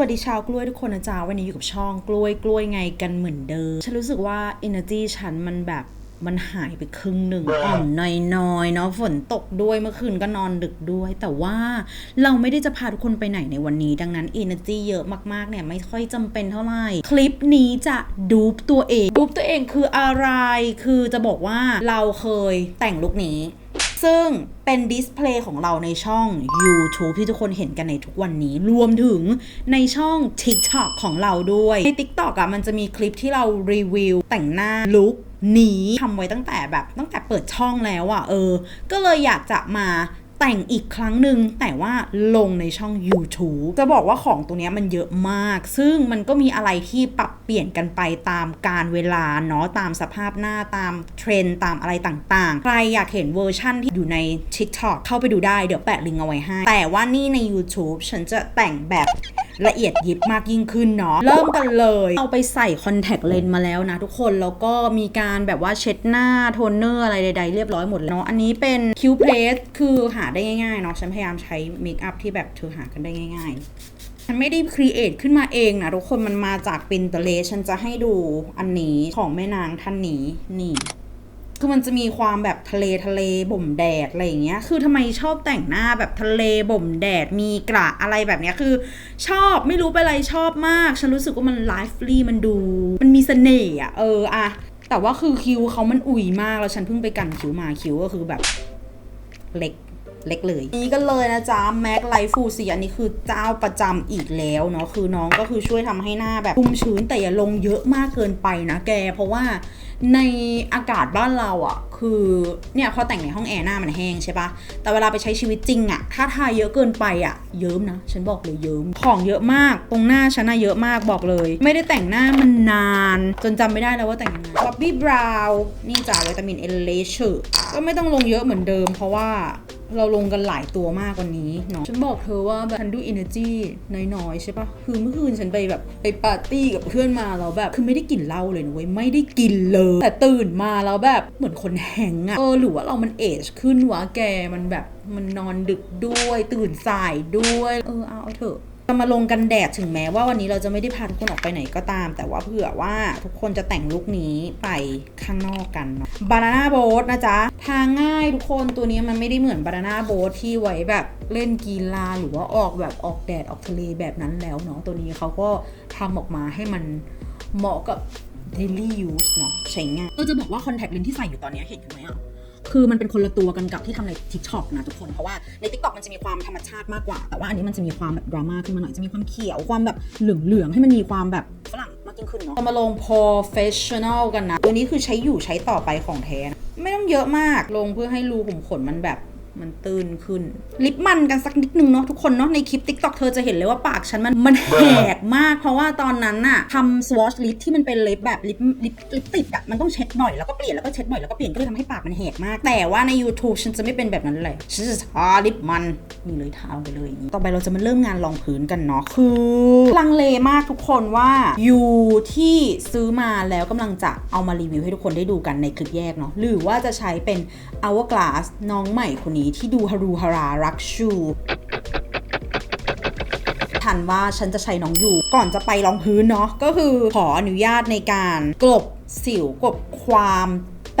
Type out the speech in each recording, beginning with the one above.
วัสดีชาวกล้วยทุกคนนะจ๊ะวันนี้อยู่กับช่องกล้วยกล้วยไงกันเหมือนเดิม ฉันรู้สึกว่า energy ฉันมันแบบมันหายไปครึ่งหนึ่งอ่อนน้อยๆเนาะฝนตกด้วยเมื่อคืนก็นอนดึกด้วย แต่ว่าเราไม่ได้จะพาทุกคนไปไหนในวันนี้ ดังนั้น energy เยอะมากๆเนี่ยไม่ค่อยจำเป็นเท่าไหร่ คลิปนี้จะดูปตัวเองดูปตัวเองคืออะไร คือจะบอกว่าเราเคยแต่งลุคนี้ ซึ่งเป็นดิสเพลย์ของเราในช่อง YouTube ที่ทุกคนเห็นกันในทุกวันนี้ รวมถึงในช่อง TikTok ของเราด้วย ใน TikTok อะมันจะมีคลิปที่เรารีวิวแต่งหน้าลุคนี้ทำไว้ตั้งแต่แบบตั้งแต่เปิดช่องแล้วอะเออ ก็เลยอยากจะมา แต่งอีกครั้งหนึ่งแต่ว่าลงในช่อง YouTube จะบอกว่าของตัวนี้มันเยอะมาก ซึ่งมันก็มีอะไรที่ปรับเปลี่ยนกันไปตามการเวลาเนาะตามสภาพหน้าตามเทรนตามอะไรต่างๆ ใครอยากเห็นเวอร์ชั่นที่อยู่ใน TikTok เข้าไปดูได้เดี๋ยวแปะลิงก์เอาไว้ให้ แต่ว่านี่ใน YouTube ฉันจะแต่งแบบ ละเอียดยิบมากยิ่งขึ้นเนาะเริ่มกันเลยเอาไปใส่คอนแทคเลนส์มาแล้วนะทุกคนแล้วก็มีการแบบว่าเช็ดหน้าโทนเนอร์อะไรใดๆ เรียบร้อยหมดแล้วเนาะอันนี้เป็นคิวเพลสคือหาได้ง่ายๆเนาะฉันพยายามใช้เมคอัพที่แบบเธอหากันได้ง่ายๆฉันไม่ได้ครีเอทขึ้นมาเองนะทุกคนมันมาจาก Pinterest ฉันจะให้ดูอันนี้ของแม่นางท่านนี้นี่ คือมันจะมีความแบบทะเลทะเลบ่มแดดอะไรอย่างเงี้ย คือทำไมชอบแต่งหน้าแบบทะเลบ่มแดดมีกระอะไรแบบเนี้ยคือ ชอบไม่รู้เป็นอะไรชอบมาก ฉันรู้สึกว่ามันไลฟ์ลี่มันดู มันมีเสน่ห์อะเอออะแต่ว่าคือคิ้วเขามันอุ่ยมากแล้วฉันเพิ่งไปกันคิ้วมาคิ้วก็คือแบบเล็กเล็กเลยนี่กันเลยนะจ๊ะแม็กไลฟ์ฟูซีอันนี้คือเจ้าประจำอีกแล้วเนาะคือน้องก็คือช่วยทำให้หน้าแบบชุ่มชื้นแต่อย่าลงเยอะมากเกินไปนะแก เพราะว่า ในอากาศบ้านเราอะ่ะ คือเนี่ยพอแต่งในห้องแอร์หน้ามันแห้งใช่ปะแต่เวลาไปใช้ชีวิตจริงอะ่ะถ้าทาเยอะเกินไปอะ่ะเยิ้มนะ ฉันบอกเลยเยิ้มของเยอะมาก ตรงหน้าฉันน่ะเยอะมากบอกเลย ไม่ได้แต่งหน้ามันนาน จนจำไม่ได้แล้วว่าแต่งยังไงบ๊อบบี้บราวนี่จ้าวิตามินเอเลเชอร์ก็ไม่ต้องลงเยอะเหมือนเดิม เพราะว่าเราลงกันหลายตัวมากกว่านี้เนาะฉันบอกเธอว่าแบบฉันดู energy น้อยๆใช่ปะคือเมื่อคืนฉันไปแบบไปปาร์ตี้กับเพื่อนมาแล้วแบบคือไม่ได้กินเหล้าเลยนะเว้ยไม่ได้กินเลย แต่ตื่นมาแล้วแบบเหมือนคนแหงอะเออหรือว่าเรามันเอจขึ้นวะแกมันแบบมันนอนดึกด้วยตื่นสายด้วย เออเอาเถอะจะมาลงกันแดดถึงแม้ว่าวันนี้เราจะไม่ได้พาทุกคนออกไปไหนก็ตาม แต่ว่าเผื่อว่าทุกคนจะแต่งลุคนี้ไปข้างนอกกันเนาะบานาน่าโบ๊ทนะจ๊ะ ทางง่ายทุกคนตัวนี้มันไม่ได้เหมือนบานาน่าโบ๊ทที่ไว้แบบเล่นกีฬาหรือว่าออกแบบออกแดดออกทะเลแบบนั้นแล้วเนาะตัวนี้เขาก็ทำออกมาให้มันเหมาะกับ daily use เนาะใช้ง่ายก็จะบอกว่าคอนแทคเลนที่ใส่อยู่ตอนนี้เห็นไหมอะคือมันเป็นคนละตัวกันกับที่ทำใน TikTok นะทุกคน เพราะว่าใน TikTok มันจะมีความธรรมชาติมากกว่า แต่ว่าอันนี้มันจะมีความแบบดราม่าขึ้นมาหน่อย จะมีความเขียว ความแบบเหลืองๆ ให้มันมีความแบบฝรั่งมากยิ่งขึ้นเนาะมาลง professional กันนะ ตัวนี้คือใช้อยู่ใช้ต่อไปของแท้นะไม่ต้องเยอะมาก ลงเพื่อให้รูขุมขนมันแบบ มันตื้นขึ้น ลิปมันกันสักนิดนึงเนาะทุกคนเนาะในคลิป TikTok เธอจะเห็นเลยว่าปากฉันมันมันแหกมาก เพราะว่าตอนนั้นน่ะทำ swatch lip ที่มันเป็นลิปแบบลิปลิปลิปติดอะมันต้องเช็ดบ่อยแล้วก็เปลี่ยนแล้วก็เช็ดบ่อยแล้วก็เปลี่ยนก็เลยทำให้ปากมันแหกมาก แต่ว่าใน YouTube ฉันจะไม่เป็นแบบนั้นเลยฉันจะทาลิปมันนี่เลยทาไปเลยอย่างนี้ต่อไปเราจะมาเริ่มงานรองพื้นกันเนาะคือลังเลมากทุกคนว่าอยู่ที่ซื้อมาแล้วกำลังจะเอามารีวิวให้ทุกคนได้ดูกันในคลิปแยกเนาะหรือว่าจะใช้เป็น Hourglass น้องใหม่คนนี้ที่ดูฮารูฮารารักชูทันว่าฉันจะใช้น้องอยู่ ก่อนจะไปรองพื้นเนาะก็คือขออนุญาตในการกลบสิวกลบความ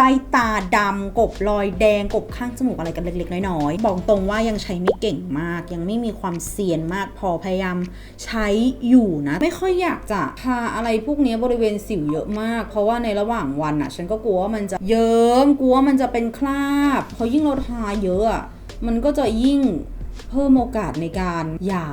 ใต้ตาดำกบรอยแดงกบข้างจมูกอะไรกันเล็ก ๆ น้อยๆ บอกตรงว่ายังใช้ไม่เก่งมาก ยังไม่มีความเซียนมากพอพยายามใช้อยู่นะ ไม่ค่อยอยากจะทาอะไรพวกนี้บริเวณสิวเยอะมาก เพราะว่าในระหว่างวันอะฉันก็กลัวว่ามันจะเยิ้มกลัวมันจะเป็นคราบเพราะยิ่งเราทาเยอะอะมันก็จะยิ่ง เพิ่มโอกาสในการหยา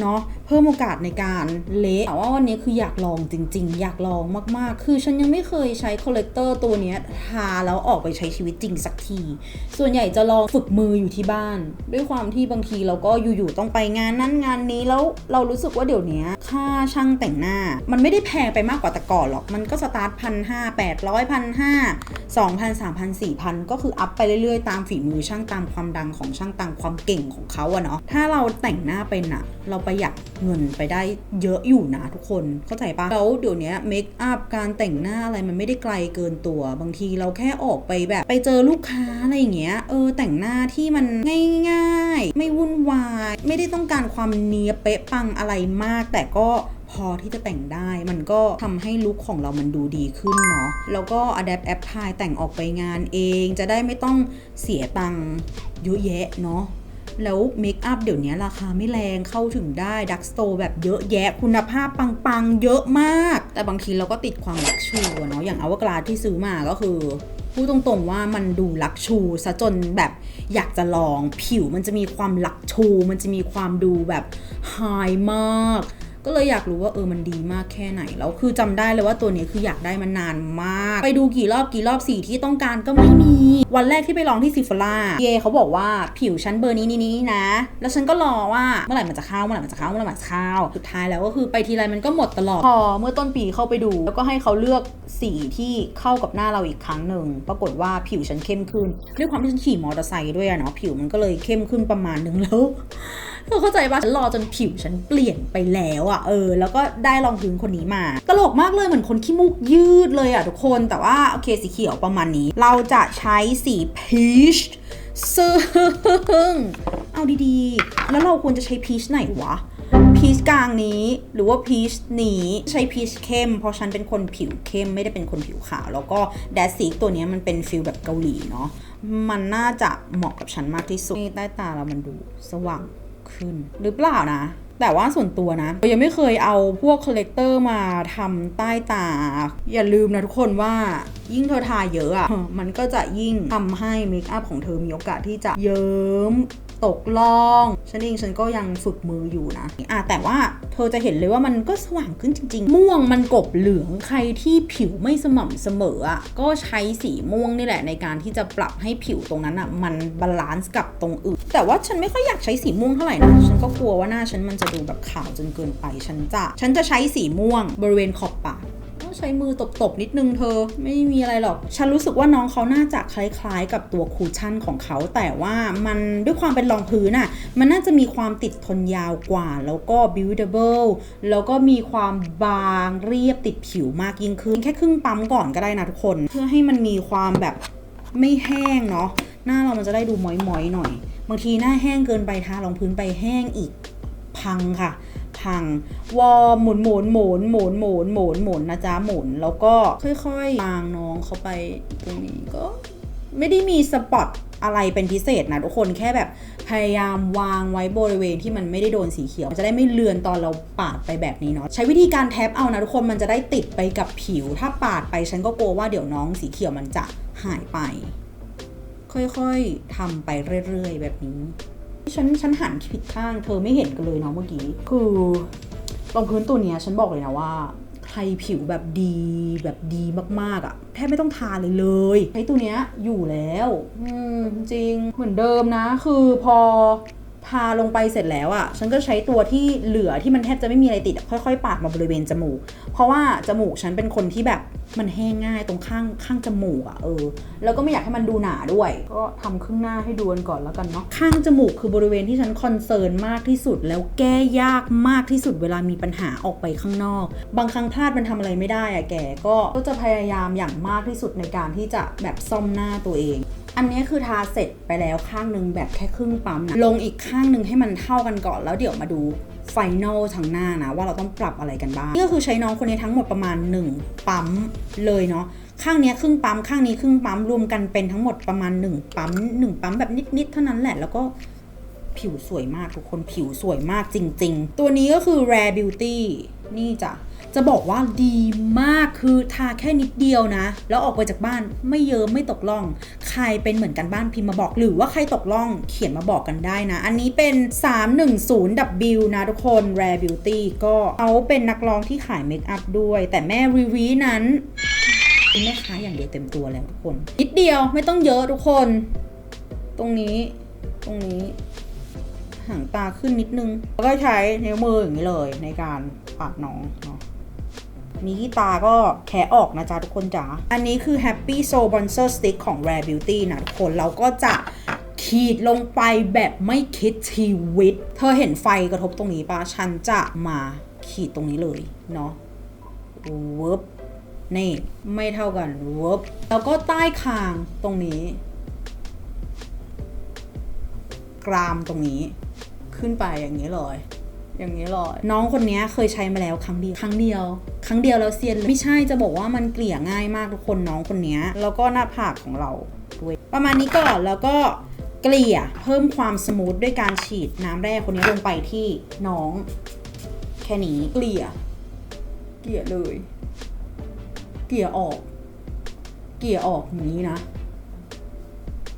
เนาะเพิ่มโอกาสในการเละแต่ว่าวันนี้คืออยากลองจริง ๆ อยากลองมากๆ คือฉันยังไม่เคยใช้คอลเลกเตอร์ตัวนี้ทาแล้วออกไปใช้ชีวิตจริงสักที ส่วนใหญ่จะลองฝึกมืออยู่ที่บ้าน ด้วยความที่บางทีเราก็อยู่ๆต้องไปงานนั้นงานนี้แล้วเรารู้สึกว่าเดี๋ยวนี้ค่าช่างแต่งหน้า มันไม่ได้แพงไปมากกว่าแต่ก่อนหรอกมันก็สตาร์ทพันห้าแปดร้อยพันห้าสองพันสามพันสี่พันก็คืออัพไปเรื่อยๆ ตามฝีมือช่างตามความดังของช่างตามความเก่งของเขาอะเนาะถ้าเราแต่งหน้าเป็นอะเราประหยัดเงินไปได้เยอะอยู่นะทุกคนเข้าใจปะแล้วเดี๋ยวนี้เมคอัพการแต่งหน้าอะไรมันไม่ได้ไกลเกินตัว บางทีเราแค่ออกไปแบบ ไปเจอลูกค้าอะไรอย่างเงี้ยเออแต่งหน้าที่มันง่ายๆ ไม่วุ่นวาย ไม่ได้ต้องการความเนียเป๊ะปังอะไรมาก แต่ก็พอที่จะแต่งได้มันก็ทำให้ลุคของเรามันดูดีขึ้นเนาะแล้วก็ adapt apply แต่งออกไปงานเอง จะได้ไม่ต้องเสียตังค์เยอะแยะเนาะ แล้วเมคอัพเดี๋ยวนี้ราคาไม่แรงเข้าถึงได้ดักสโตร์แบบเยอะแยะคุณภาพปังๆ เยอะมาก แต่บางทีเราก็ติดความลักชูเนาะอย่างอวกาศที่ซื้อมาก็คือพูดตรงๆว่ามันดูลักชูซะจนแบบอยากจะลองผิวมันจะมีความลักชู มันจะมีความดูแบบไฮมาก ก็เลยอยากรู้ว่าเออมันดีมากแค่ไหน แล้วคือจำได้เลยว่าตัวนี้คืออยากได้มันนานมาก ไปดูกี่รอบกี่รอบสีที่ต้องการก็ไม่มี วันแรกที่ไปลองที่ซิฟล่าเยเขาบอกว่าผิวชั้นเบอร์นี้นี่นี่นะ แล้วฉันก็รอว่าเมื่อไหร่มันจะเข้าเมื่อไหร่มันจะเข้าเมื่อไหร่มันจะเข้าสุดท้ายแล้วก็คือไปทีไรมันก็หมดตลอดพอเมื่อต้นปีเข้าไปดู แล้วก็ให้เขาเลือกสีที่เข้ากับหน้าเราอีกครั้งหนึ่งปรากฏว่าผิวฉันเข้มขึ้นด้วยความที่ฉันขี่มอเตอร์ไซค์ด้วยอะเนาะผิวมันก็เลยเข้มขึ้นประมาณหนึงแล้วเธอเข้าใจปะฉันรอจนผิวฉันเปลี่ยนไปแล้วอะเออ แล้วก็ได้รองพื้นคนนี้มา ตลกมากเลยเหมือนคนขี้มูกยืดเลยอะทุกคน แต่ว่าโอเคสีเขียวประมาณนี้ เราจะใช้สีพีชซึ่งเอาดีๆ แล้วเราควรจะใช้พีชไหนวะพีชกลางนี้หรือว่าพีชนี้ใช้พีชเข้ม เพราะฉันเป็นคนผิวเข้มไม่ได้เป็นคนผิวขาว แล้วก็แดดสีตัวนี้มันเป็นฟิลแบบเกาหลีเนาะมันน่าจะเหมาะกับฉันมากที่สุดใต้ตาเรามันดูสว่างขึ้นหรือเปล่านะแต่ว่าส่วนตัวนะยังไม่เคยเอาพวกคอลเลกเตอร์มาทำใต้ตา อย่าลืมนะทุกคนว่ายิ่งเธอทาเยอะอะมันก็จะยิ่งทำให้เมคอัพของเธอมีโอกาสที่จะเยิ้ม ตกล่องฉันเองฉันก็ยังฝึกมืออยู่นะอะแต่ว่าเธอจะเห็นเลยว่ามันก็สว่างขึ้นจริง ๆ ม่วงมันกบเหลืองใครที่ผิวไม่สม่ำเสมออะก็ใช้สีม่วงนี่แหละในการที่จะปรับให้ผิวตรงนั้นอะมันบาลานซ์กับตรงอื่น แต่ว่าฉันไม่ค่อยอยากใช้สีม่วงเท่าไหร่นะฉันก็กลัวว่าหน้าฉันมันจะดูแบบขาวจนเกินไปฉันจะฉันจะใช้สีม่วงบริเวณขอบปาก ช้มือตบๆนิดนึงเธอ ไม่มีอะไรหรอก ฉันรู้สึกว่าน้องเขาน่าจะคล้ายๆ กับตัวคูชั่นของเขา แต่ว่ามันด้วยความเป็นรองพื้นอะมันน่าจะมีความติดทนยาวกว่า แล้วก็ buildable แล้วก็มีความบางเรียบติดผิวมากยิ่งขึ้น แค่ครึ่งปั๊มก่อนก็ได้นะทุกคน เพื่อให้มันมีความแบบไม่แห้งเนาะ หน้าเรามันจะได้ดูม้อยๆหน่อย บางทีหน้าแห้งเกินไปทารองพื้นไปแห้งอีกพังค่ะ พัง วอลหมุนหมุนหมุนหมุนหมุนหมุนหมุนนะจ๊ะหมุน แล้วก็ค่อยๆวางน้องเข้าไปตรงนี้ก็ไม่ได้มีสปอตอะไรเป็นพิเศษนะทุกคนแค่แบบพยายามวางไว้บริเวณที่มันไม่ได้โดนสีเขียว จะได้ไม่เลือนตอนเราปาดไปแบบนี้เนาะใช้วิธีการแท็บเอานะทุกคนมันจะได้ติดไปกับผิว ถ้าปาดไปฉันก็กลัวว่าเดี๋ยวน้องสีเขียวมันจะหายไป ค่อยๆทำไปเรื่อยๆแบบนี้ ฉันฉันหันผิดข้างเธอไม่เห็นกันเลยเนาะเมื่อกี้ คือรองพื้นตัวเนี้ยฉันบอกเลยนะว่า ใครผิวแบบดีแบบดีมากๆอะ่ะแทบไม่ต้องทาเลยเลยใช้ตัวเนี้ยอยู่แล้ว อืมจริงเหมือนเดิมนะ คือพอทาลงไปเสร็จแล้วอะ่ะ ฉันก็ใช้ตัวที่เหลือที่มันแทบจะไม่มีอะไรติดอะค่อยๆ ปาดมาบริเวณจมูก เพราะว่าจมูกฉันเป็นคนที่แบบ มันแห้งง่ายตรงข้างข้างจมูกอะ่ะเออ แล้วก็ไม่อยากให้มันดูหนาด้วย ก็ทำครึ่งหน้าให้ดูกันก่อนแล้วกันเนาะข้างจมูกคือบริเวณที่ฉันคอนเซิร์นมากที่สุด แล้วแก้ยากมากที่สุดเวลามีปัญหาออกไปข้างนอก บางครั้งพลาดมันทำอะไรไม่ได้อะแกก็ก็จะพยายามอย่างมากที่สุดในการที่จะแบบซ่อมหน้าตัวเองอันนี้คือทาเสร็จไปแล้วข้างหนึ่งแบบแค่ครึ่งปั๊มนะลงอีกข้างหนึ่งให้มันเท่ากันก่อนแล้วเดี๋ยวมาดู ไฟนอลทางหน้านะ ว่าเราต้องปรับอะไรกันบ้างนี่ก็คือใช้น้องคนนี้ทั้งหมดประมาณ 1 ปั๊มเลยเนาะข้างนี้ครึ่งปั๊มข้างนี้ครึ่งปั๊มรวมกันเป็นทั้งหมดประมาณ 1 ปั๊ม 1 ปั๊มแบบนิดๆเท่านั้นแหละแล้วก็ผิวสวยมากทุกคนผิวสวยมากจริง ๆ ตัวนี้ก็คือ Rare Beauty นี่จ้ะ จะบอกว่าดีมากคือทาแค่นิดเดียวนะ แล้วออกไปจากบ้านไม่เยิ้มไม่ตกล่อง ใครเป็นเหมือนกันบ้านพิมพ์มาบอก หรือว่าใครตกล่องเขียนมาบอกกันได้นะ อันนี้เป็น 310W นะทุกคน Rare Beauty ก็เขาเป็นนักร้องที่ขายเมคอัพด้วย แต่แม่รีวีนั้นเป็นแม่ค้าอย่างเดียวเต็มตัวแล้วทุกคน นิดเดียวไม่ต้องเยอะทุกคน ตรงนี้ตรงนี้หางตาขึ้นนิดนึง แล้วก็ใช้นิ้วมืออย่างนี้เลยในการปาดน้องเนาะ นี้ที่ตาก็แคะออกนะจ๊ะทุกคนจ๋า อันนี้คือ Happy Soul Bronzer Stick ของ Rare Beauty นะทุกคนเราก็จะขขีดลงไปแบบไม่คิดชีวิต เธอเห็นไฟกระทบตรงนี้ปะฉันจะมาขีดตรงนี้เลยเนาะเวิบนี่ไม่เท่ากันเวิบแล้วก็ใต้คางตรงนี้ กรามตรงนี้ขึ้นไปอย่างนี้เลย อย่างนี้เลยน้องคนนี้เคยใช้มาแล้วครั้งเดียว ครั้งเดียว ครั้งเดียวแล้วเซียน ไม่ใช่จะบอกว่ามันเกลี่ยง่ายมากทุกคนน้องคนนี้ แล้วก็หน้าผากของเราด้วย ประมาณนี้ก่อนแล้วก็เกลี่ยเพิ่มความสมูทด้วยการฉีดน้ำแร่คนนี้ลงไปที่น้อง แค่นี้เกลี่ย เกลี่ยเลย เกลี่ยออก เกลี่ยออกอย่างนี้นะ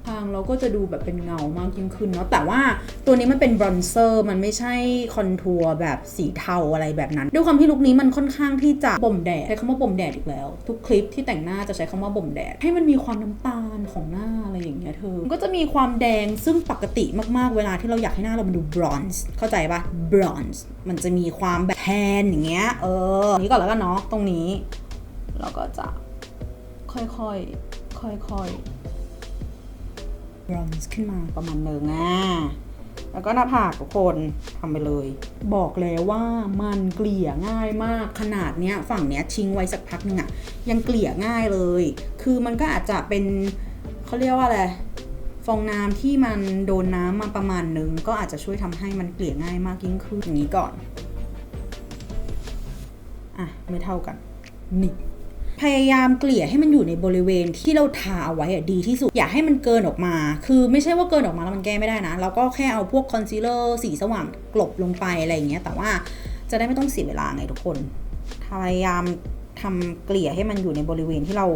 ทางเราก็จะดูแบบเป็นเงามากยิ่งขึ้นเนาะแต่ว่าตัวนี้มันเป็นบรอนเซอร์มันไม่ใช่คอนทัวร์แบบสีเทาอะไรแบบนั้น ด้วยความที่ลุคนี้มันค่อนข้างที่จะบ่มแดดใช้คำว่าบ่มแดดอีกแล้ว ทุกคลิปที่แต่งหน้าจะใช้คำว่าบ่มแดด ให้มันมีความน้ำตาลของหน้าอะไรอย่างเงี้ยเธอก็จะมีความแดงซึ่งปกติมากๆ เวลาที่เราอยากให้หน้าเรามันดูบรอนซ์เข้าใจปะบรอนซ์มันจะมีความแบบแทนอย่างเงี้ยเออนี้ก่อนแล้วกันเนาะตรงนี้ เราก็จะค่อยๆค่อยๆ บรอนซ์ขึ้นมาประมาณหนึ่งอะแล้วก็หน้าผากทุกคนทำไปเลย บอกแล้วว่ามันเกลี่ยง่ายมากขนาดเนี้ยฝั่งเนี้ยทิ้งไว้สักพักหนึงอะยังเกลี่ยง่ายเลย คือมันก็อาจจะเป็นเขาเรียกว่าอะไรฟองน้ำที่มันโดนน้ำมาประมาณนึงก็อาจจะช่วยทำให้มันเกลี่ยง่ายมากยิ่งขึ้นอย่างนี้ก่อนอะไม่เท่ากันนี่ พยายามเกลี่ยให้มันอยู่ในบริเวณที่เราทาเอาไว้อะดีที่สุด อย่าให้มันเกินออกมา คือไม่ใช่ว่าเกินออกมาแล้วมันแก้ไม่ได้นะ เราก็แค่เอาพวกคอนซีลเลอร์สีสว่างกลบลงไปอะไรอย่างเงี้ย แต่ว่าจะได้ไม่ต้องเสียเวลาไงทุกคน พยายามทำเกลี่ยให้มันอยู่ในบริเวณที่เรา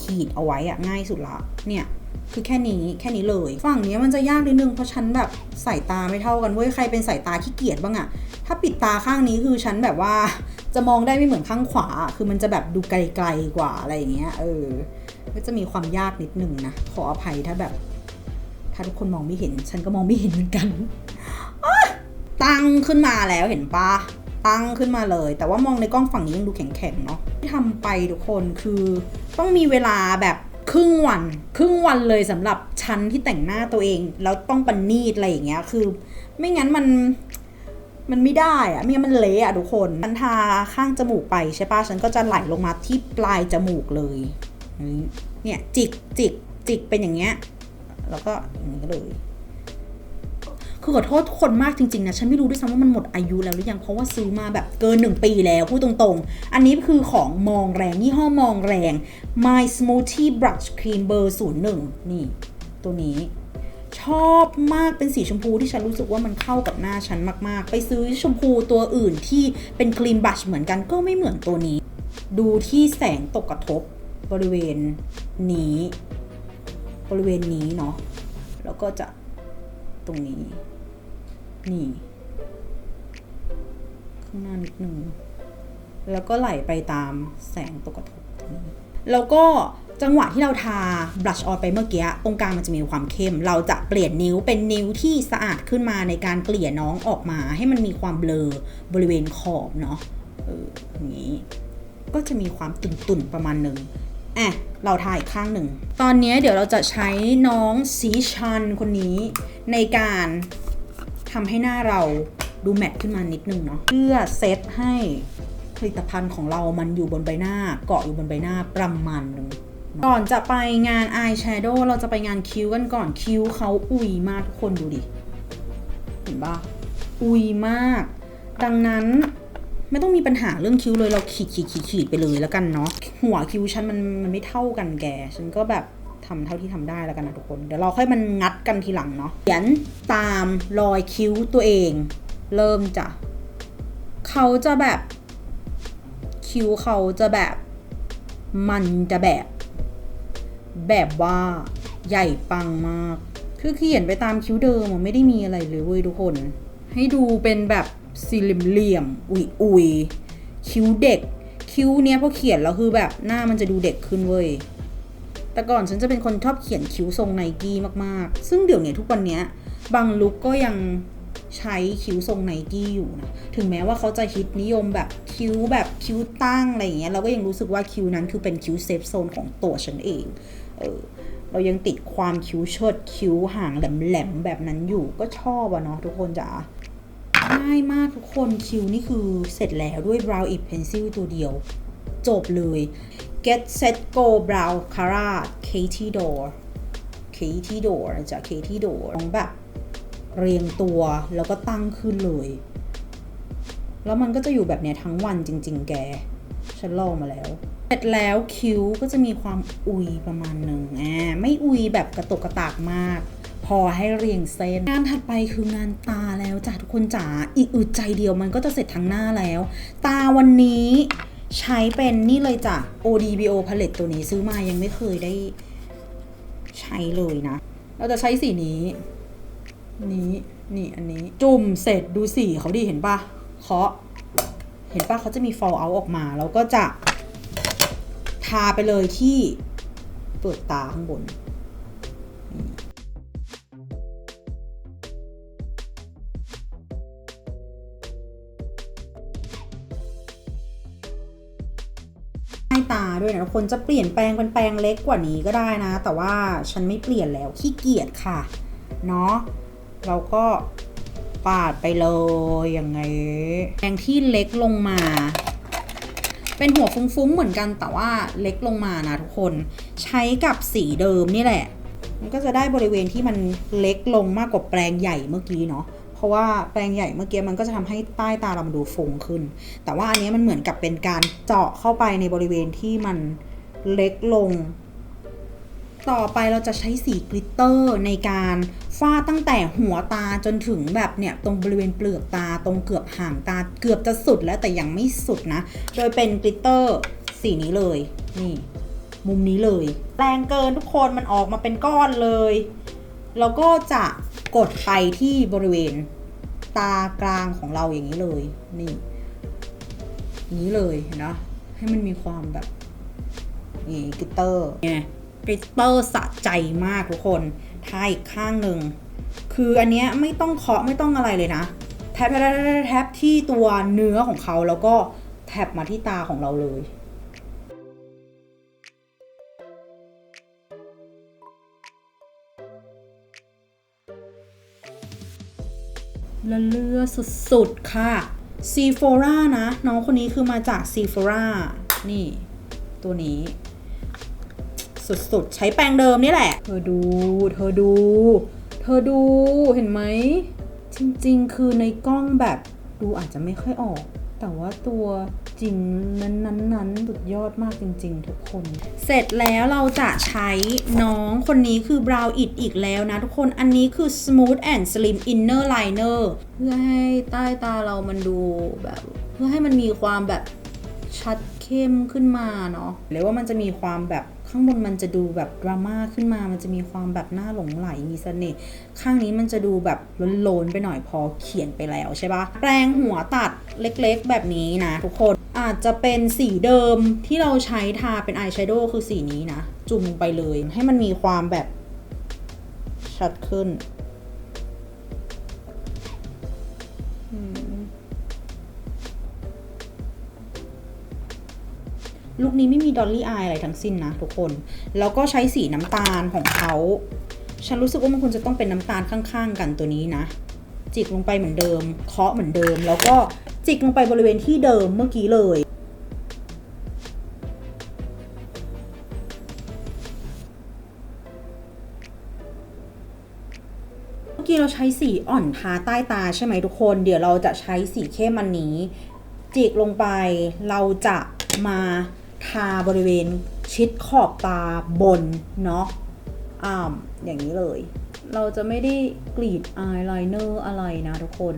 ขีดเอาไว้อะง่ายสุดละ เนี่ย คือแค่นี้แค่นี้เลย ฝั่งนี้มันจะยากนิดนึงเพราะฉันแบบสายตาไม่เท่ากันเว้ยใครเป็นสายตาขี้เกียจบ้างอะถ้าปิดตาข้างนี้คือฉันแบบว่าจะมองได้ไม่เหมือนข้างขวา คือมันจะแบบดูไกลๆกว่าอะไรอย่างเงี้ย เออ ก็จะมีความยากนิดนึงนะ ขออภัยถ้าแบบ ถ้าทุกคนมองไม่เห็น ฉันก็มองไม่เห็นเหมือนกัน ตั้งขึ้นมาแล้วเห็นปะตั้งขึ้นมาเลย แต่ว่ามองในกล้องฝั่งนี้ยังดูแข็งๆเนาะที่ทำไปทุกคนคือต้องมีเวลาแบบ ครึ่งวัน ครึ่งวันเลยสำหรับฉันที่แต่งหน้าตัวเอง แล้วต้องประณีตอะไรอย่างเงี้ย คือ ไม่งั้นมันมันไม่ได้อะไม่งั้นมันเละอะทุกคนฉันทาข้างจมูกไปใช่ปะฉันก็จะไหลลงมาที่ปลายจมูกเลยนี่เนี่ยจิกจิกจิกเป็นอย่างเงี้ยแล้วก็อย่างนี้เลย คือขอโทษทุกคนมากจริงๆนะฉันไม่รู้ด้วยซ้ำว่ามันหมดอายุแล้วหรือยังเพราะว่าซื้อมาแบบเกิน 1 ปีแล้วพูดตรงๆ อันนี้คือของมองแรงยี่ห้อมองแรง My Smoothie Brush Cream เบอร์01 นี่ ตัวนี้ชอบมากเป็นสีชมพูที่ฉันรู้สึกว่ามันเข้ากับหน้าฉันมากๆ ไปซื้อชมพูตัวอื่นที่เป็นครีมบัชเหมือนกันก็ไม่เหมือนตัวนี้ ดูที่แสงตกกระทบบริเวณนี้ บริเวณนี้เนาะแล้วก็จะตรงนี้ นี่ ข้างหน้านิดนึงแล้วก็ไหลไปตามแสงตกกระทบตรงนี้แล้วก็จังหวะที่เราทาบลัชออนไปเมื่อกี้ตรงกลางมันจะมีความเข้ม เราจะเปลี่ยนนิ้วเป็นนิ้วที่สะอาดขึ้นมาในการเกลี่ยน้องออกมา ให้มันมีความเบลอบริเวณขอบเนาะเอออย่างนี้ ก็จะมีความตุ่นๆประมาณหนึ่งอะเราทาอีกข้างหนึ่ง ตอนนี้เดี๋ยวเราจะใช้น้องสีชันคนนี้ในการ ทำให้หน้าเราดูแมทขึ้นมานิดนึงเนาะเพื่อเซตให้ผลิตภัณฑ์ของเรามันอยู่บนใบหน้า เกาะอยู่บนใบหน้าประมาณนึงก่อนจะไปงานอายแชโดว์เราจะไปงานคิ้วกันก่อนคิ้วเขาอุยมากทุกคนดูดิ เห็นปะอุยมาก ดังนั้นไม่ต้องมีปัญหาเรื่องคิ้วเลยเราขีดขีดขีดขีดไปเลยแล้วกันเนาะหัวคิ้วฉันมันมันไม่เท่ากันแก ฉันก็แบบ ทำเท่าที่ทำได้แล้วกันนะทุกคน เดี๋ยวเราค่อยมันงัดกันทีหลังเนาะ เขียนตามรอยคิ้วตัวเอง เริ่มจ้ะเขาจะแบบคิ้วเขาจะแบบ มันจะแบบ แบบว่าใหญ่ปังมาก คือเขียนไปตามคิ้วเดิมอะไม่ได้มีอะไรเลยเว้ยทุกคน ให้ดูเป็นแบบสี่เหลี่ยมๆอุยอุยคิ้วเด็ก คิ้วเนี้ยพอเขียนแล้วคือแบบหน้ามันจะดูเด็กขึ้นเว้ย แต่ก่อนฉันจะเป็นคนชอบเขียนคิ้วทรงไนกี้มากๆ ซึ่งเดี๋ยวเนี้ยทุกวันนี้บางลุกก็ยังใช้คิ้วทรงไนกี้อยู่นะ ถึงแม้ว่าเขาจะฮิตนิยมแบบคิ้วแบบคิ้วตั้งอะไรอย่างเงี้ย เราก็ยังรู้สึกว่าคิ้วนั้นคือเป็นคิ้วเซฟโซนของตัวฉันเอง เออ เรายังติดความคิ้วเชิดคิ้วห่างแหลมๆแบบนั้นอยู่ ก็ชอบอะเนาะทุกคนจ๋า ง่ายมากทุกคนคิ้วนี่คือเสร็จแล้วด้วย brow it pencil ตัวเดียว จบเลย get set go brow cara Katie Door Katie Door จ๊ะ Katie Door ต้องแบบเรียงตัวแล้วก็ตั้งขึ้นเลย แล้วมันก็จะอยู่แบบเนี้ยทั้งวันจริง ๆ แก ฉันลองมาแล้ว เสร็จแล้วคิ้วก็จะมีความอุยประมาณหนึ่งอ่าไม่อุยแบบกระตุกกระตากมาก พอให้เรียงเส้น งานถัดไปคืองานตาแล้วจ้ะทุกคนจ๋าอีกอึดใจเดียวมันก็จะเสร็จทั้งหน้าแล้ว ตาวันนี้ ใช้เป็นนี่เลยจ้ะ ODBO palette ตัวนี้ซื้อมายังไม่เคยได้ใช้เลยนะ เราจะใช้สีนี้ นี้นี่อันนี้ จุ่มเสร็จดูสีเขาดีเห็นปะเคาะ เห็นปะเขาจะมี fall out ออกมา แล้วก็จะ ทาไปเลยที่เปลือกตาข้างบนาด้วยนะทุกคนจะเปลี่ยนแปลงเป็นแปลงเล็กกว่านี้ก็ได้นะ แต่ว่าฉันไม่เปลี่ยนแล้วขี้เกียจค่ะเนาะเราก็ปาดไปเลยอย่างไงแปรงที่เล็กลงมา เป็นหัวฟุ้งๆเหมือนกันแต่ว่าเล็กลงมานะทุกคนใช้กับสีเดิมนี่แหละ มันก็จะได้บริเวณที่มันเล็กลงมากกว่าแปลงใหญ่เมื่อกี้เนาะ ราะว่าแปลงใหญ่เมื่อกี้มันก็จะทำให้ใต้ตาเรามันดูฟงขึ้น แต่ว่าอันนี้มันเหมือนกับเป็นการเจาะเข้าไปในบริเวณที่มันเล็กลง ต่อไปเราจะใช้สีกลิตเตอร์ในการฟาดตั้งแต่หัวตาจนถึงแบบเนี่ยตรงบริเวณเปลือกตาตรงเกือบห่างตาเกือบจะสุดแล้วแต่ยังไม่สุดนะ โดยเป็นกลิตเตอร์สีนี้เลยนี่มุมนี้เลย แรงเกินทุกคนมันออกมาเป็นก้อนเลย แล้วก็จะกดไปที่บริเวณ ตากลางของเราอย่างนี้เลย นี่นี้เลยนะให้มันมีความแบบนี่กลิตเตอร์ไงกลิตเตอร์สะใจมากทุกคนทาอีกข้างหนึ่ง คืออันเนี้ยไม่ต้องเคาะไม่ต้องอะไรเลยนะ แทบแทบแทบแทบแทบที่ตัวเนื้อของเขาแล้วก็แทบมาที่ตาของเราเลย ละเลือสุดๆ ค่ะซีโฟรานะ น้องคนนี้คือมาจากซีโฟรานี่ ตัวนี้ สุดๆ ใช้แปรงเดิมนี่แหละ เธอดู เธอดู เธอดูเห็นไหม จริงๆ คือในกล้องแบบดูอาจจะไม่ค่อยออก แต่ว่าตัว จริงนั้นๆนั้นสุดยอดมากจริง ๆ ทุกคน เสร็จแล้วเราจะใช้น้องคนนี้คือ Brow It อีกแล้วนะทุกคนอันนี้คือ Smooth and Slim Inner Liner เพื่อให้ใต้ตาเรามันดูแบบ เพื่อให้มันมีความแบบชัดเข้มขึ้นมาเนาะหรือว่ามันจะมีความแบบข้างบนมันจะดูแบบดราม่าขึ้นมา มันจะมีความแบบหน้าหลงไหล มีเสน่ห์ ข้างนี้มันจะดูแบบโลนๆไปหน่อยพอเขียนไปแล้วใช่ปะแปรงหัวตัดเล็กๆแบบนี้นะทุกคน อาจจะเป็นสีเดิมที่เราใช้ทาเป็นอายแชโดว์คือสีนี้นะ จุ่มไปเลย ให้มันมีความแบบชัดขึ้นลุคนี้ไม่มีดอลลี่อายอะไรทั้งสิ้นนะทุกคน แล้วก็ใช้สีน้ำตาลของเขา ฉันรู้สึกว่ามันควรจะต้องเป็นน้ำตาลข้างๆ กันตัวนี้นะ จิกลงไปเหมือนเดิม เคาะเหมือนเดิม แล้วก็ จิกลงไปบริเวณที่เดิมเมื่อกี้เลย เมื่อกี้เราใช้สีอ่อนทาใต้ตาใช่ไหมทุกคน เดี๋ยวเราจะใช้สีเข้มอันนี้ จิกลงไปเราจะมาทาบริเวณชิดขอบตาบนเนาะอ่าอย่างนี้เลย เราจะไม่ได้กรีดอายไลเนอร์อะไรนะทุกคน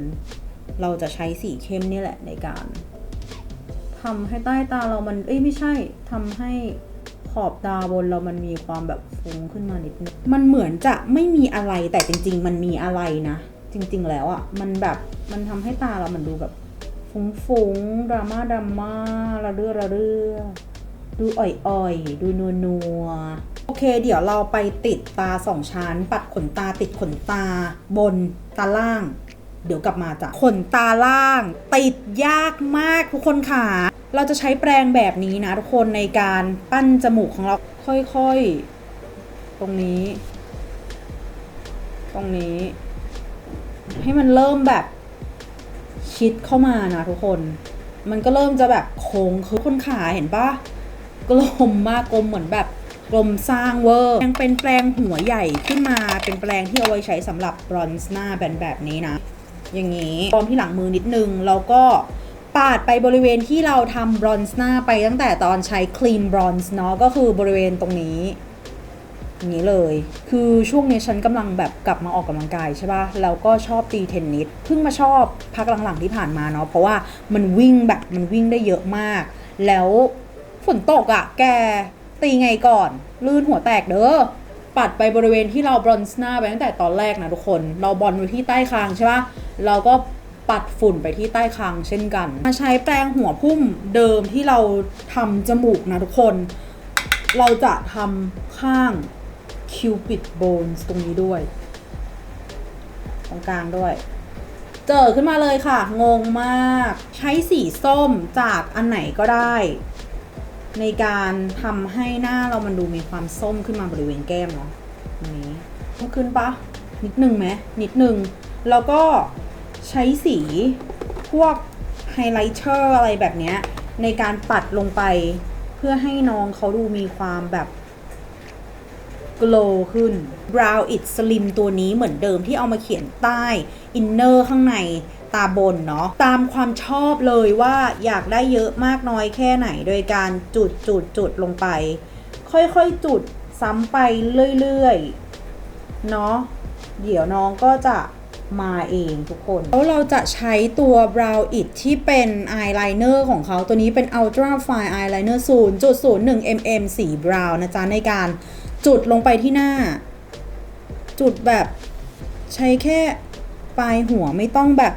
เราจะใช้สีเข้มนี่แหละในการทำให้ใต้ตาเรามัน เอ้ยไม่ใช่ทำให้ขอบตาบนเรามันมีความแบบฟุ้งขึ้นมานิดนึงมันเหมือนจะไม่มีอะไรแต่จริง ๆ มันมีอะไรนะ จริง ๆ แล้วอะ่ะ มันแบบมันทำให้ตาเรามันดูแบบฟุ้งๆดราม่าดราม่าระเรื่อระเรื่อดูอ่อยๆ ดูนัวนัวโอเค เดี๋ยวเราไปติดตาสองชั้น ปัดขนตาติดขนตาบนตาล่าง เดี๋ยวกลับมาจ้ะขนตาล่าง ติดยากมากทุกคนค่ะ เราจะใช้แปรงแบบนี้นะทุกคนในการปั้นจมูกของเราค่อยๆ ตรงนี้ ตรงนี้ ให้มันเริ่มแบบชิดเข้ามานะทุกคน มันก็เริ่มจะแบบโค้งคือคนขาเห็นปะกลมมากกลมเหมือนแบบกลมสร้างเวอร์ยังเป็นแปลงหัวใหญ่ขึ้นมาเป็นแปลงที่เอาไว้ใช้สำหรับบรอนซ์หน้าแบนแบบนี้นะ อย่างนี้ปลอมที่หลังมือนิดนึง แล้วก็ปาดไปบริเวณที่เราทำบรอนซ์หน้าไปตั้งแต่ตอนใช้ครีมบรอนซ์เนาะก็คือบริเวณตรงนี้อย่างนี้เลย คือช่วงนี้ฉันกำลังแบบกลับมาออกกำลังกายใช่ปะ่ะ แล้วก็ชอบตีเทนนิส เพิ่งมาชอบพักหลังๆที่ผ่านมาเนาะ เพราะว่ามันวิ่งแบบมันวิ่งได้เยอะมาก แล้วฝนตกอะ่ะ แกตีไงก่อน ลื่นหัวแตกเด้อ ปัดไปบริเวณที่เราบรอนซ์หน้าไปตั้งแต่ตอนแรกนะทุกคน เราบอลไว้ที่ใต้คางใช่ปะเราก็ปัดฝุ่นไปที่ใต้คางเช่นกัน มาใช้แปรงหัวพุ่มเดิมที่เราทำจมูกนะทุกคน เราจะทำข้าง Cupid Bones ตรงนี้ด้วย ตรงกลางด้วย เจอขึ้นมาเลยค่ะ งงมาก ใช้สีส้มจากอันไหนก็ได้ ในการทำให้หน้าเรามันดูมีความส้มขึ้นมาบริเวณแก้มเนาะตรงนี้เพิ่มขึ้นปะนิดหนึ่งไหมนิดหนึ่งแล้วก็ใช้สีพวกไฮไลท์เตอร์อะไรแบบเนี้ยในการปัดลงไปเพื่อให้น้องเขาดูมีความแบบ glow ขึ้น brow it slim ตัวนี้เหมือนเดิมที่เอามาเขียนใต้ inner ข้างใน ตาบนเนาะตามความชอบเลยว่าอยากได้เยอะมากน้อยแค่ไหน โดยการจุดจุดจุดลงไป ค่อยๆจุดซ้ำไปเรื่อยๆเนาะเดี๋ยวน้องก็จะมาเองทุกคน แล้วเราจะใช้ตัว brow it ที่เป็น eyeliner ของเขาตัวนี้เป็น ultra fine eyeliner 0.01 mm สี brow นะจ๊ะ ในการจุดลงไปที่หน้า จุดแบบใช้แค่ปลายหัวไม่ต้องแบบ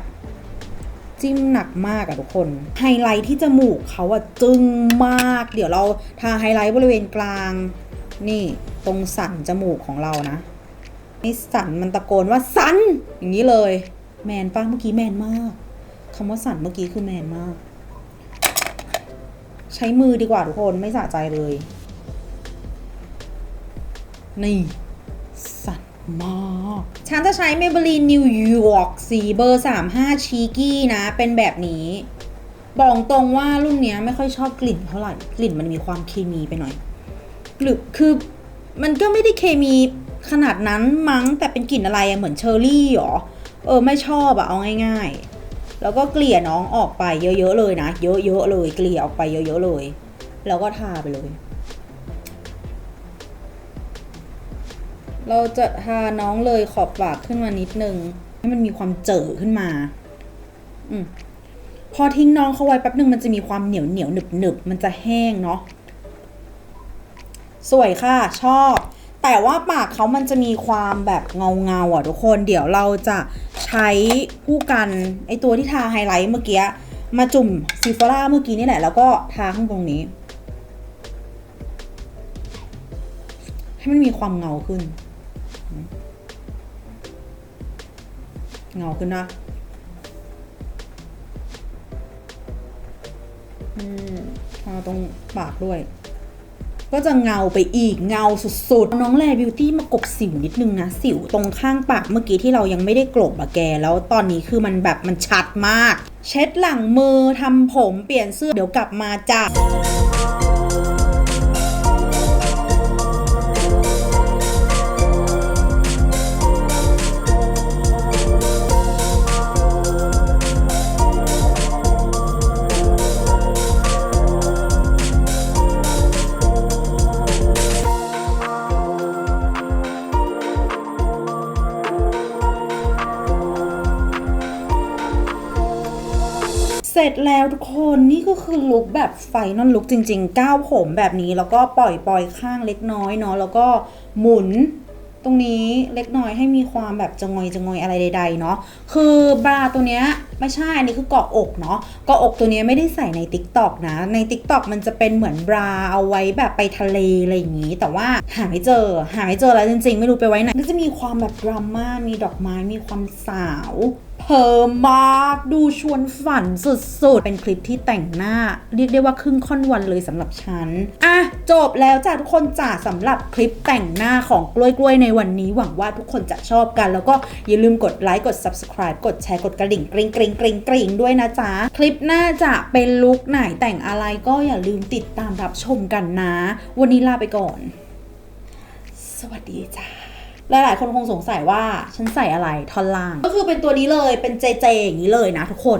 จิ้มหนักมากอะทุกคน ไฮไลท์ที่จมูกเขาอะจึ้งมาก เดี๋ยวเราทาไฮไลท์บริเวณกลาง นี่ตรงสันจมูกของเรานะ นี่สันมันตะโกนว่าสัน อย่างนี้เลย แมนป้าเมื่อกี้แมนมากคำว่าสันเมื่อกี้คือแมนมาก ใช้มือดีกว่าทุกคนไม่สะใจเลย นี่ มากฉันจะใช้ Maybelline New York สีเบอร์ 35 ชีกี้นะ เป็นแบบนี้ บอกตรงว่ารุ่นนี้ไม่ค่อยชอบกลิ่นเท่าไหร่ กลิ่นมันมีความเคมีไปหน่อยหรือคือมันก็ไม่ได้เคมีขนาดนั้นมั้งแต่เป็นกลิ่นอะไรเหมือนเชอร์รี่หรอ เออ ไม่ชอบอะเอาง่าย ๆ แล้วก็เกลี่ยน้องออกไปเยอะๆเลยนะ เยอะๆเลย เกลี่ยออกไปเยอะๆเลย แล้วก็ทาไปเลย เราจะทาน้องเลยขอบปากขึ้นมานิดนึง ให้มันมีความเจอขึ้นมา อืมพอทิ้งน้องเขาไว้แป๊บนึงมันจะมีความเหนียวเหนียวหนึบหนึบมันจะแห้งเนาะสวยค่ะ ชอบ แต่ว่าปากเขามันจะมีความแบบเงาเงาอะทุกคนเดี๋ยวเราจะใช้ผู้กันไอตัวที่ทาไฮไลท์เมื่อกี้มาจุ่มซิฟอร่าเมื่อกี้นี่แหละ แล้วก็ทาข้างตรงนี้ ให้มันมีความเงาขึ้น เงาขึ้นนะอืมทาตรงปากด้วย ก็จะเงาไปอีกเงาสุดๆ น้องแลบิวตี้มากบสิวนิดนึงนะ สิวตรงข้างปากเมื่อกี้ที่เรายังไม่ได้กลบอะแก แล้วตอนนี้คือมันแบบมันชัดมาก เช็ดหลังมือทำผมเปลี่ยนเสื้อเดี๋ยวกลับมาจ้ะ แล้วทุกคนนี่ก็คือลุคแบบไฟนอลลุคจริงๆ ก้าวผมแบบนี้แล้วก็ปล่อยปล่อยข้างเล็กน้อยเนาะแล้วก็หมุนตรงนี้เล็กน้อยให้มีความแบบจะงอยจะงอยอะไรใด ๆ เนาะคือบราตัวเนี้ยไม่ใช่อันนี้คือเกาะอกเนาะเกาะอกตัวเนี้ยไม่ได้ใส่ใน t ิ k t o k นะ ใน t ิ k t o k มันจะเป็นเหมือนบราเอาไว้แบบไปทะเลอะไรอย่างนี้ แต่ว่าหาไม่เจอ หาไม่เจอแล้วจริงๆ ไม่รู้ไปไว้ไหนก็จะมีความแบบดราม่ามีดอกไม้มีความสาว เพิ่มมากดูชวนฝันสุดๆ เป็นคลิปที่แต่งหน้า เรียกได้ว่าครึ่งค่อนวันเลยสำหรับฉัน อะ จบแล้วจ้ะทุกคนจ้ะสำหรับคลิปแต่งหน้าของกล้วยๆในวันนี้หวังว่าทุกคนจะชอบกัน แล้วก็อย่าลืมกดไลค์กด subscribe กดแชร์กดกระดิ่งกริ๊งกริ๊งกริ๊งกริ๊งด้วยนะจ๊ะ คลิปหน้าจะเป็นลุคไหนแต่งอะไรก็อย่าลืมติดตามรับชมกันนะ วันนี้ลาไปก่อน สวัสดีจ้า หลายๆคนคงสงสัยว่าฉันใส่อะไรท่อนล่าง ก็คือเป็นตัวนี้เลยเป็นเจเจอย่างนี้เลยนะทุกคน